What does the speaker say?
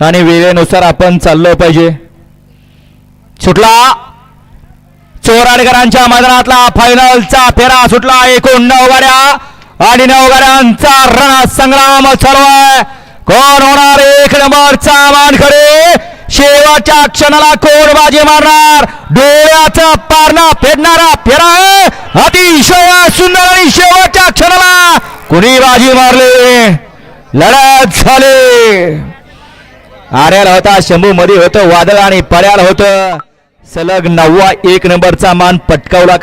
आणि वेळेनुसार आपण चाललं पाहिजे. सुटला. चोराडकरांच्या मैदानातला फायनलचा फेरा सुटला. एकूण नऊ गाड्या आणि नऊ गाड्यांचा रण संग्राम चालू आहे. कोण होणार? एक नंबरचा मानकडे शेवटच्या क्षणाला कोण बाजी मारणार. डोळ्याचा पारणा फेडणारा फेरा आहे. अतिशय सुंदर आणि शेवटच्या क्षणाला कुणी बाजी मारली? लढत झाली. आर्याला होता शंभू मध्ये होतं वादळ आणि पड्याला होतं. सलग नववा एक नंबरचा मान पटकावला.